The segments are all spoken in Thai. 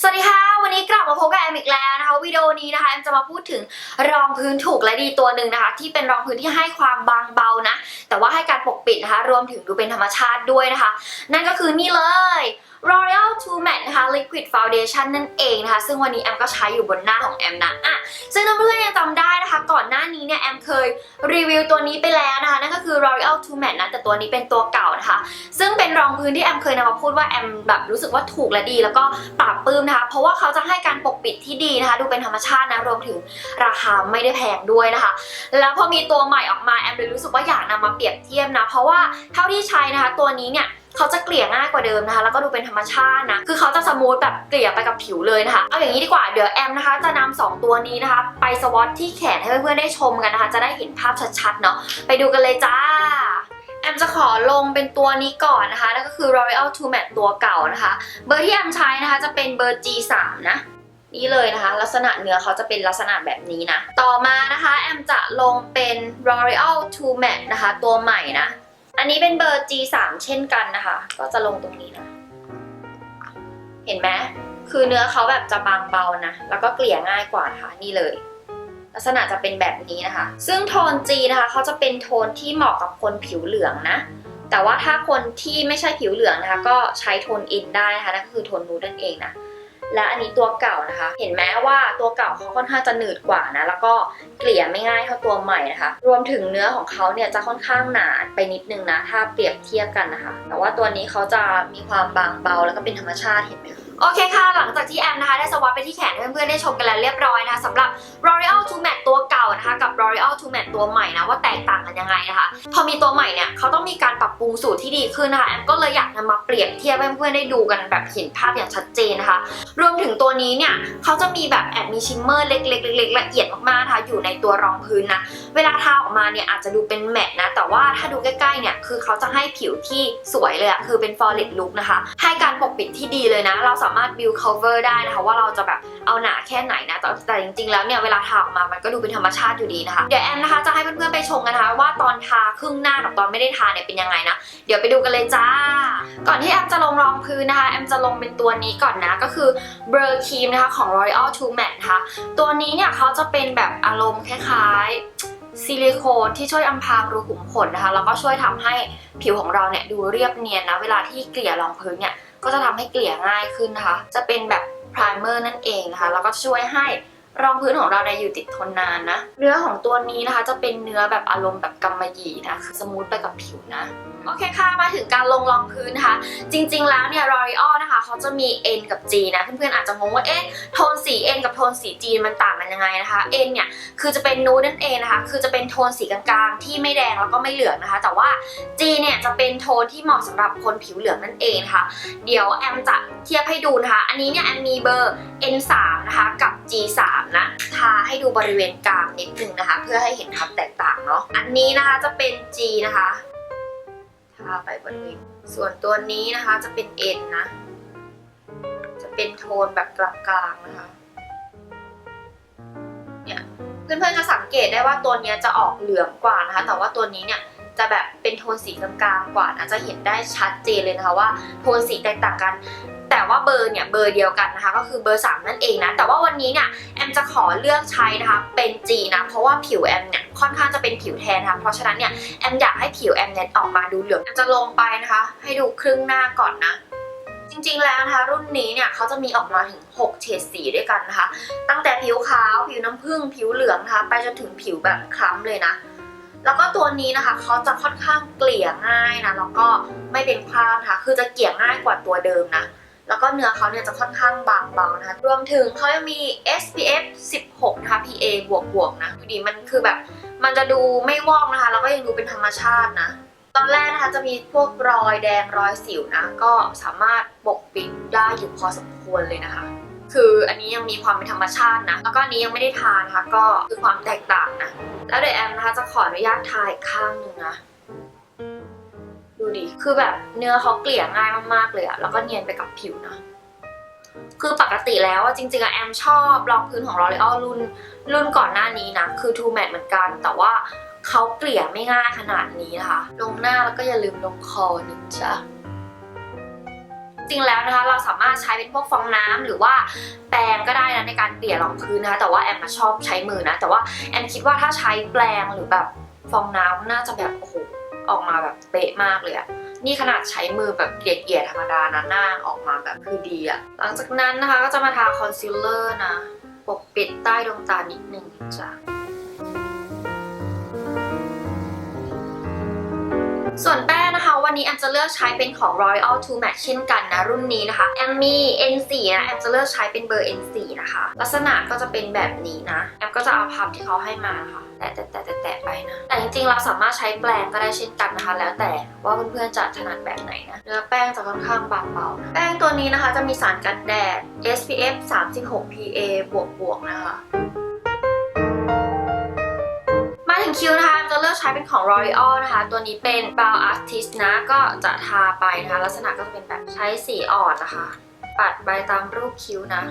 สวัสดีค่ะ วันนี้กลับมาพบกับแอมอีกแล้วนะคะวิดีโอนี้นะคะแอมจะมาพูดถึงรองพื้นถูกและดีตัวหนึ่งนะคะ ที่เป็นรองพื้นที่ให้ความบางเบานะ แต่ว่าให้การปกปิดนะคะ รวมถึงดูเป็นธรรมชาติด้วยนะคะ นั่นก็คือนี่เลย L'Oreal True Matte นะคะ Liquid Foundation นั่นเองนะคะ ซึ่งวันนี้แอมก็ใช้อยู่บนหน้าของแอมนะอะซึ่งถ้าเพื่อนๆยังจำได้นะคะ ก่อนหน้านี้เนี่ยแอมเคยรีวิวตัวนี้ไปแล้วนะคะ นั่นก็คือ L'Oreal True Matte นะแต่ตัวนี้เป็นตัวเก่านะคะ ซึ่งเป็นรองพื้นที่แอมเคยนำมาพูดว่าแอมแบบรู้สึกว่าถูกและดี แล้วก็ปราบปลื้มนะคะ เพราะว่าเขาจะให้การปกปิดที่ดีนะคะ ดูเป็นธรรมชาตินะรวมถึงราคาไม่ได้แพงด้วยนะคะ แล้วพอมีตัวใหม่ออกมาแอมเลยรู้สึกว่าอยากนำมาเปรียบเทียบนะ เพราะว่าเท่าที่ใช้นะคะ ตัวนี้เนี่ย เขาจะเกลี่ยง่ายกว่าเดิมนะคะ แล้วก็ดูเป็นธรรมชาตินะ คือเขาจะสมูทแบบเกลี่ยไปกับผิวเลยนะคะ เอาอย่างนี้ดีกว่า เดี๋ยวแอมนะคะ จะนำสองตัวนี้นะคะ ไปสวอตที่แขนให้เพื่อนๆได้ชมกันนะคะ จะได้เห็นภาพชัดๆเนาะ ไปดูกันเลยจ้าแอมจะขอลงเป็นตัวนี้ก่อนนะคะ นั่นก็คือ L'Oreal True Matte ตัวเก่านะคะ เบอร์ที่แอมใช้นะคะ จะเป็นเบอร์ G3 นะ นี่เลยนะคะ ลักษณะเนื้อเขาจะเป็นลักษณะแบบนี้นะ ต่อมานะคะ แอมจะลงเป็น L'Oreal True Matte นะคะ ตัวใหม่นะ อันนี้เป็นเบอร์ G3 เช่นกันนะคะ ก็จะลงตรงนี้นะ เห็นไหมคือเนื้อเขาแบบจะบางเบานะ แล้วก็เกลี่ยง่ายกว่านะคะนี่เลย ลักษณะจะเป็นแบบนี้นะคะ ซึ่งโทน G นะคะเขาจะเป็นโทนที่เหมาะกับคนผิวเหลืองนะ แต่ว่าถ้าคนที่ไม่ใช่ผิวเหลืองนะคะ ก็ใช้โทนอินได้นะคะนั่นก็คือโทนนูดนั่นเองนะ และอันนี้ตัวเก่านะคะ เห็นไหมว่าตัวเก่าเขาค่อนข้างจะหนืดกว่านะ แล้วก็เกลี่ยไม่ง่ายเท่าตัวใหม่นะคะ รวมถึงเนื้อของเขาเนี่ยจะค่อนข้างหนาไปนิดนึงนะ ถ้าเปรียบเทียบกันนะคะ แต่ว่าตัวนี้เขาจะมีความบางเบาแล้วก็เป็นธรรมชาติเห็นไหมโอเคค่ะ หลังจากที่แอมนะคะได้สวอปไปที่แขนเพื่อนๆได้ชมกันแล้วเรียบร้อยนะคะสำหรับ L'Oreal True Matte ตัวเก่า นะคะกับ L'Oreal True Matte ตัวใหม่นะว่าแตกต่างกันยังไงนะคะ พอมีตัวใหม่เนี่ยเขาต้องมีการปรับปรุงสูตรที่ดีขึ้นนะคะแอมก็เลยอยากนำมาเปรียบเทียบให้เพื่อนๆได้ดูกันแบบเห็นภาพอย่างชัดเจนนะคะ รวมถึงตัวนี้เนี่ยเขาจะมีแบบแอบมีชิมเมอร์เล็กๆเล็กๆละเอียดมากๆนะคะอยู่ในตัวรองพื้นนะเวลาทาออกมาเนี่ยอาจจะดูเป็นแมตต์นะแต่ว่าถ้าดูใกล้ๆเนี่ยคือเขาจะให้ผิวที่สวยเลยอะคือเป็น flawless look นะคะให้การปกปิดที่ดีเลยนะ เราสามารถ build cover ได้นะคะว่าเราจะแบบเอาหนาแค่ไหนนะแต่แต่จริงๆแล้วเนี่ยเวลาทาออกมามันก็ดูเป็นธรรมชาติอยู่ดีนะคะ เดี๋ยวแอมนะคะจะให้เพื่อนๆไปชมกันนะคะว่าตอนทาครึ่งหน้ากับตอนไม่ได้ทาเนี่ยเป็นยังไงนะ เดี๋ยวไปดูกันเลยจ้า ก่อนที่แอมจะลงรองพื้นนะคะแอมจะลงเป็นตัวนี้ก่อนนะก็คือเบอร์ครีมนะคะของ L'Oreal True Matte นะคะตัวนี้เนี่ยเขาจะเป็นแบบอารมณ์คล้ายซิลิโคนที่ช่วยอำพรางรูขุมขนนะคะ แล้วก็ช่วยทำให้ผิวของเราเนี่ยดูเรียบเนียนนะ เวลาที่เกลี่ยรองพื้นเนี่ย ก็จะทำให้เกลี่ยง่ายขึ้นนะคะ จะเป็นแบบพรายเมอร์นั่นเองนะคะ แล้วก็ช่วยให้ รองพื้นของเราเนี่ยอยู่ติดทนนานนะ เนื้อของตัวนี้นะคะจะเป็นเนื้อแบบอารมณ์แบบกำมะหยี่นะคือสมูทไปกับผิวนะ โอเคค่ะ มาถึงการลงรองพื้นนะคะ จริงๆแล้วเนี่ย L'Oreal นะคะเขาจะมี N กับ G นะ เพื่อนๆอาจจะงงว่า เอ๊ะ โทนสี N กับโทนสี G มันต่างกันยังไงนะคะ N เนี่ย คือจะเป็นนูดนั่นเองนะคะ คือจะเป็นโทนสีกลางๆ ที่ไม่แดงแล้วก็ไม่เหลืองนะคะ แต่ว่า G เนี่ยจะเป็นโทนที่เหมาะสำหรับคนผิวเหลืองนั่นเองนะคะเดี๋ยวแอมจะเทียบให้ดูนะคะ อันนี้เนี่ยแอมมีเบอร์ N3 นะคะกับ G3 นะ ทาให้ดูบริเวณกลางนิดนึงนะคะ เพื่อให้เห็นความแตกต่างเนาะ อันนี้นะคะจะเป็น G นะคะาไปบริเวณส่วนตัวนี้นะคะจะเป็น N นะ จะเป็นโทนแบบกลางๆนะคะเนี่ยเพื่อนๆจะสังเกตได้ว่าตัวเนี้ยจะออกเหลืองกว่านะคะ แต่ว่าตัวนี้เนี่ยจะแบบเป็นโทนสีกลางๆกว่านะจะเห็นได้ชัดเจนเลยนะคะว่าโทนสีแตกต่างกัน แต่ว่าเบอร์เนี่ยเบอร์เดียวกันนะคะก็คือเบอร์ 3 นั่นเองนะแต่ว่าวันนี้เนี่ยแอมจะขอเลือกใช้นะคะเป็น G นะเพราะว่าผิวแอมเนี่ยค่อนข้างจะเป็นผิวแทนนะคะเพราะฉะนั้นเนี่ยแอมอยากให้ผิวแอมเนี่ยออกมาดูเหลืองแอมจะลงไปนะคะ ให้ดูครึ่งหน้าก่อนนะจริงๆ แล้วนะคะรุ่นนี้เนี่ยเขาจะมีออกมาถึง 6 เฉดสีด้วยกันนะคะ ตั้งแต่ผิวขาว ผิวน้ำผึ้งผิวเหลืองนะคะไปจนถึงผิวแบบคล้ำเลยนะ แล้วก็ตัวนี้นะคะเขาจะค่อนข้างเกลี่ยง่ายนะแล้วก็ไม่เป็นคราบนะคะคือจะเกลี่ยง่ายกว่าตัวเดิมนะ แล้วก็เนื้อเขาเนี่ยจะค่อนข้างบางเบานะคะ รวมถึงเขายังมี SPF 16นะคะ PA บวกบวกนะดูดิมันคือแบบ มันจะดูไม่วอกนะคะ แล้วก็ยังดูเป็นธรรมชาตินะ ตอนแรกนะคะจะมีพวกรอยแดงรอยสิวนะ ก็สามารถปกปิดได้อยู่พอสมควรเลยนะคะคืออันนี้ยังมีความเป็นธรรมชาตินะ แล้วก็อันนี้ยังไม่ได้ทานะคะ ก็คือความแตกต่างนะ แล้วเดี๋ยวแอมนะคะจะขออนุญาตทาอีกข้างหนึ่งนะ ดูดิ คือแบบเนื้อเขาเกลี่ยง่ายมากๆเลยอะแล้วก็เนียนไปกับผิวนะ คือปกติแล้วอะจริงๆอะแอมชอบรองพื้นของ L'Oreal รุ่นรุ่นก่อนหน้านี้นะ คือ True Matte เหมือนกัน แต่ว่าเขาเกลี่ยไม่ง่ายขนาดนี้นะคะ ลงหน้าแล้วก็อย่าลืมลงคอนะจ๊ะจริงแล้วนะคะเราสามารถใช้เป็นพวกฟองน้ำหรือว่าแปรงก็ได้นะในการเกลี่ยรองพื้นนะคะแต่ว่าแอมชอบใช้มือนะ แต่ว่าแอมคิดว่าถ้าใช้แปรงหรือแบบฟองน้ำน่าจะแบบโอ้โห ออกมาแบบเป๊ะมากเลยอะนี่ขนาดใช้มือแบบเกลี่ยๆธรรมดานะหน้าออกมาแบบคือดีอะหลังจากนั้นนะคะก็จะมาทาคอนซีลเลอร์นะปกปิดใต้ดวงตานิดนึงจ้ะส่วนแป้ง นะคะ วันนี้แอมจะเลือกใช้เป็นของ Royal to Match เช่นกันนะ รุ่นนี้นะคะ แอมมี N4 นะ แอมจะเลือกใช้เป็นเบอร์ N4 นะคะ ลักษณะก็จะเป็นแบบนี้นะ แอมก็จะเอาพับที่เขาให้มาค่ะแตะแตะแตะแตะแตะไปนะ แต่จริงๆ เราสามารถใช้แปรงก็ได้เช่นกันนะคะ แล้วแต่ว่าเพื่อนๆจะถนัดแบบไหนนะ เนื้อแป้งจะค่อนข้างบางเบา แป้งตัวนี้นะคะจะมีสารกันแดด SPF 36 PA บวกบวกๆนะคะ ถึงคิ้วนะคะจะเลือกใช้เป็นของ L'Oreal นะคะ ตัวนี้เป็น Brow Artist นะ ก็จะทาไปนะคะ ลักษณะก็จะเป็นแบบใช้สีอ่อนนะคะ ปัดไปตามรูปคิ้วนะ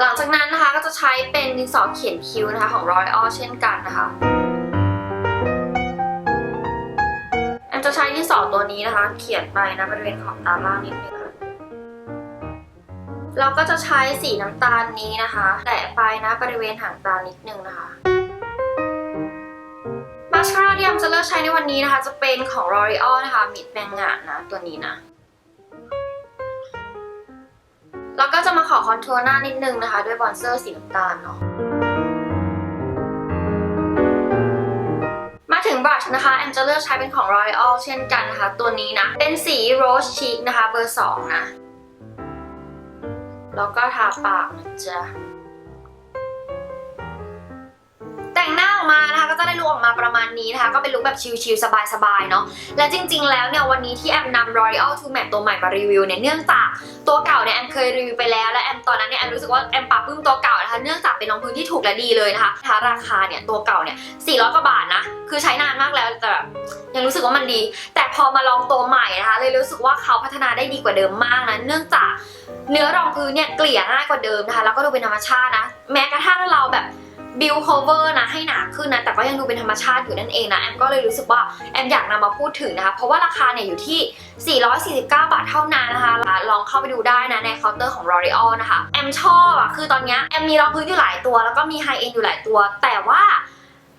หลังจากนั้นนะคะก็จะใช้เป็นดินสอเขียนคิ้วนะคะของ L'Oreal เช่นกันนะคะแอมจะใช้ดินสอตัวนี้นะคะ เขียนไปนะบริเวณขอบตาล่างนิดนึง เราก็จะใช้สีน้ำตาลนี้นะคะ แตะไปนะบริเวณหางตานิดนึงนะคะมาสคาร่าที่แอมจะเลือกใช้ในวันนี้นะคะ จะเป็นของ L'Oreal นะคะมิดแบงงะนะ ตัวนี้นะแล้วก็จะมาขอคอนทัวร์หน้านิดนึงนะคะ ด้วยบอนเซอร์สีน้ำตาลเนาะมาถึงบลัชนะคะ แอมจะเลือกใช้เป็นของ L'Oreal เช่นกันนะคะ ตัวนี้นะ เป็นสี Rose Cheek นะคะ เบอร์ 2 นะ แล้วก็ทาปากนะจ๊ะแต่งหน้าออกมานะคะ อกมาประมาณนี้นะคะ ก็เป็นลุคแบบชิลๆสบายๆเนาะและจริง ๆ แล้วเนี่ยวันนี้ที่แอมนำ Royal to Matte ตัวใหม่มารีวิวเนี่ยเนื่องจากตัวเก่าเนี่ยแอมเคยรีวิวไปแล้วและแอมตอนนั้นเนี่ยแอมรู้สึกว่าแอมปรับปรื้มตัวเก่านะคะเนื่องจากเป็นรองพื้นที่ถูกและดีเลยนะคะถ้าราคาเนี่ยตัวเก่าเนี่ย400กว่าบาทนะคือใช้นานมากแล้วแต่แบบยังรู้สึกว่ามันดี แต่พอมาลองตัวใหม่นะคะเลยรู้สึกว่าเขาพัฒนาได้ดีกว่าเดิมมากนะเนื่องจากเนื้อรองพื้นเนี่ยเกลี่ยง่ายกว่าเดิมนะคะแล้วก็ดูเป็นธรรมชาตินะ แม้กระทั่งเราแบบ บิลโคเวอร์นะให้หนาขึ้นนะ แต่ก็ยังดูเป็นธรรมชาติอยู่นั่นเองนะ แอมก็เลยรู้สึกว่าแอมอยากนำมาพูดถึงนะคะ เพราะว่าราคาเนี่ยอยู่ที่ 449 บาทเท่านั้นนะคะ ลองเข้าไปดูได้นะในเคาน์เตอร์ของ L'Oreal นะคะ แอมชอบอะคือตอนเนี้ยแอมมีรองพื้นอยู่หลายตัว แล้วก็มีไฮเอ็นอยู่หลายตัว แต่ว่า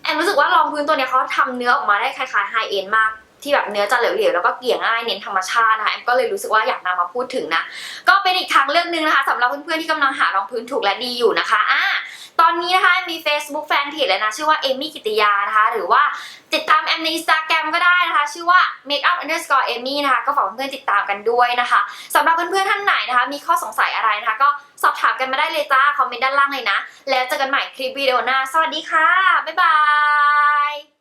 แอมรู้สึกว่ารองพื้นตัวเนี้ยเขาทำเนื้อออกมาได้คล้ายๆไฮเอ็นมากที่แบบเนื้อจะเหลวๆ แล้วก็เกลี่ยง่ายเน้นธรรมชาตินะคะแอมก็เลยรู้สึกว่าอยากนำมาพูดถึงนะ ก็เป็นอีกทางเลือกหนึ่งนะคะสำหรับเพื่อนๆที่กำลังหารองพื้นถูกและดีอยู่นะคะอะ ตอนนี้นะคะมี Facebook Fanpage เลยนะชื่อว่าเอมี่กิติยานะคะ หรือว่าติดตามแอมในอินสตาแกรมก็ได้นะคะ ชื่อว่า makeup underscore amy นะคะ ก็ฝากเพื่อนๆติดตามกันด้วยนะคะสำหรับเพื่อนๆท่านไหนนะคะ มีข้อสงสัยอะไรนะคะ ก็สอบถามกันมาได้เลยจ้า คอมเมนต์ด้านล่างเลยนะ แล้วเจอกันใหม่คลิปวิดีโอหน้า สวัสดีค่ะ บ๊ายบาย